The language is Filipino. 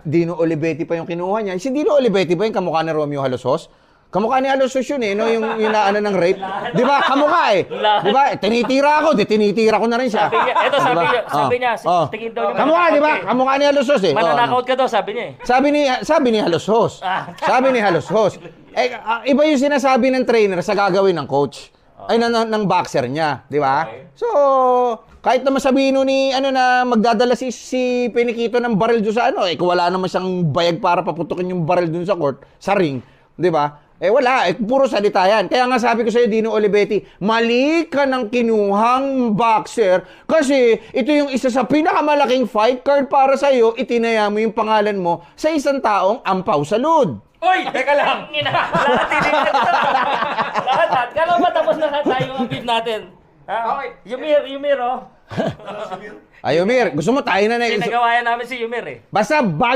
Dino Olivetti pa yung kinuha niya. Si Dino Olivetti ba yung kamukha ni Romeo Halosos? Kamukha ni Halosos yun eh, no? Yung, yung naano ng rape. Di ba? Kamukha eh. Di ba? Tinitira ako, di tinitira ko na rin siya. Sabi niya, eto sabi Di ba? niya, sabi Oh, niya, oh. tingin daw niya Kamukha, di ba? eh. Kamukha ni Halosos eh. Oh, Mananakaut ka daw, sabi niya eh. Sabi ni sabi ni Halosos. Ah. Sabi ni Halosos. Eh ah, iba yung sinasabi ng trainer sa gagawin ng coach. Ay ng, ng, ng boxer niya, di ba? Okay. So, kahit naman sabihin nun ni ano na magdadala si si Penikito ng baril doon sa ano, eh kung wala naman siyang bayag para paputukin yung baril doon sa court, sa ring, di ba? Eh wala, eh puro salita yan. Kaya nga sabi ko sa iyo, Dino Olivetti, mali ka ng kinuhang boxer kasi ito yung isa sa pinakamalaking fight card para sa iyo, itinaya mo yung pangalan mo sa isang taong ampaw sa lud. Uy! Teka lang! lahat tinignan ito. lahat, lahat. Kala tapos na lahat tayo ang beef natin? Ha? Okay. Yumir, Yumir, oh. Ayumir, gusto mo tayo na na. Pinagawa yan namin si Yumir, eh. Basta bago